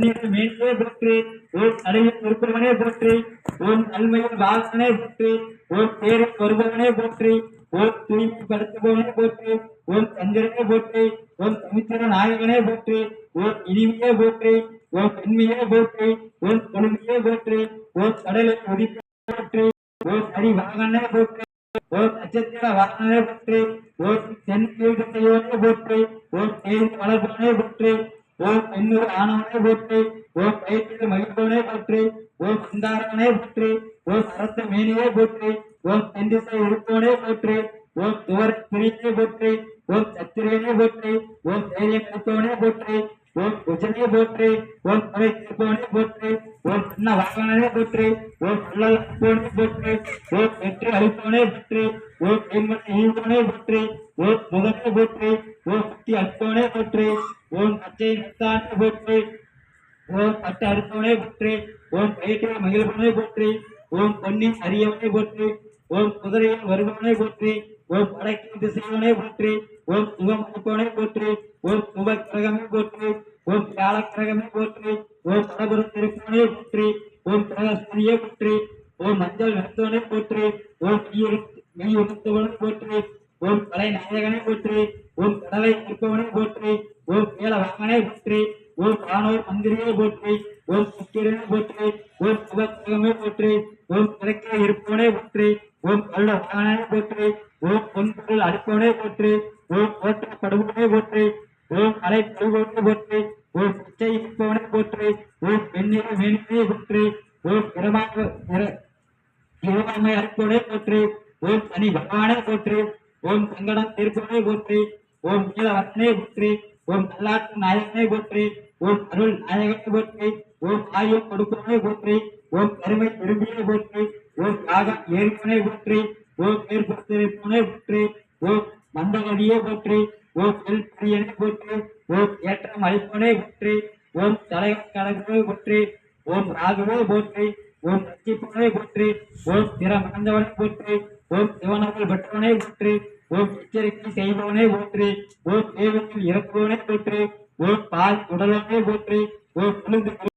பொன்னிற மேலே போற்றி ஓம் அடையில் இருப்பவனே போற்றி ஓம் அல்மையில் வாசனே போற்றி ஓம் தேரில் வருபவனே போற்றி ஓம் தூய்மைப்படுத்துபவனே போற்றி ஓம் சந்திரனே போற்றி ஓம் சமுத்திர நாயகனே போற்றி ஓம் இனிமையே போற்றி ஓம் பெண்மையே போற்றி ஓம் கொழுமையே போற்றி ஓம் கடலை ஒடிப்பே போற்றி ஓம் அடி வாகனே போற்றி ஓம் நட்சத்திர வாகனே போற்றி ஓம் தென்கீழ்கையோனே போற்றி ஓம் தேதி வளர்பவனே போற்றி ஓம் பெண்ணூர் ஆனவனே போற்றி ஓம் பயிற்சியில் மகிழ்வனே போற்றி ஓம் சிந்தாரவனே போற்றி ஓம் அரச மேனியே போற்றி ஓம் தென்திசை இருப்பவனே போற்றி ஓம் துவர் பிரியே போற்றி ஓம் சத்திரியனே போற்றி ஓம் தைரியம் அளிப்பவனே போற்றி ஓம் குஜனே போற்றி ஓம் குறை தீர்ப்பவனே போற்றி ஓம் சின்ன வாகனனே போற்றி ஓம் சொல்லல் அளிப்பவனே போற்றி ஓம் வெற்றி அளிப்பவனே போற்றி ஓம் கைமட்டி ஈழ்பவனே போற்றி ஓம் முகனே போற்றி ஓம் சக்தி அளிப்பவனே போற்றி ஓம் பச்சை நத்தானே போற்றி ஓம் பட்டு அறுப்பவனே போற்றி ஓம் பயிற்சியில் மகிழ்வனே போற்றி ஓம் பொன்னின் அரியவனே போற்றி ஓம் குதிரையில் வருபவனே போற்றி ஓம் படைக்கும் திசைவனே போற்றி ஓம் சுகம் போற்றி ஓம் சுப போற்றி ஓம் வியாழ போற்றி ஓம் படபுரம் திருப்பவனே போற்றி ஓம் பிரகஸ்பதியே போற்றி ஓம் மஞ்சள் நடத்துவனே போற்றி ஓம் மெய் உணர்த்துவனே போற்றி ஓம் கலை நாயகனை போற்றி ஓம் கடலை நிற்பவனை போற்றி ஓம் மேல போற்றி ஓம் வானோர் மந்திரியை போற்றி ஓம் சுக்கிரனை போற்றி ஓம் சுபக்கிரகமே போற்றி ஓம் கிழக்கே இருப்பவனை போற்றி ஓம் கருட வாகனே போற்றி ஓம் பொன்பொருள் அடிப்பவனே போற்றி ஓம் ஓட்ட போற்றப்படுவனே போற்றி ஓம் அலை படுபவனே போற்றி ஓம் பிச்சை இருப்பவனே போற்றி ஓம் வெண்ணிற மேனியே போற்றி ஓம் இரமாக இரவாமை அற்புடே போற்றி ஓம் சனி பகவானே போற்றி ஓம் சங்கடம் தீர்ப்பவனே போற்றி ஓம் நீலவர்த்தனே போற்றி ஓம் நல்லாட்டு நாயகனே போற்றி ஓம் அருள் நாயகனே போற்றி ஓம் ஆயுள் கொடுப்பவனே போற்றி ஓம் கருமை விரும்பியே போற்றி ஓம் யாகம் ஏற்பவனே போற்றி ஓம் ஏற்படுத்திருப்பவனே போற்றி ஓம் மந்தகடியே போற்றி ஓம் எல் பிரியனே போற்றி ஓம் ஏற்றம் அளிப்பவனே போற்றி ஓம் தலைவர் கடவுளே போற்றி ஓம் ராகுவே போற்றி ஓம் ரட்சிப்பவனே போற்றி ஓம் திற மணந்தவனே போற்றி ஓம் சிவனவள் பெற்றவனே போற்றி ஓம் எச்சரிக்கை செய்பவனே போற்றி ஓம் தேவத்தில் இறக்குபவனே போற்றி ஓம் பால் உடலவனே போற்றி ஓம் விழுந்து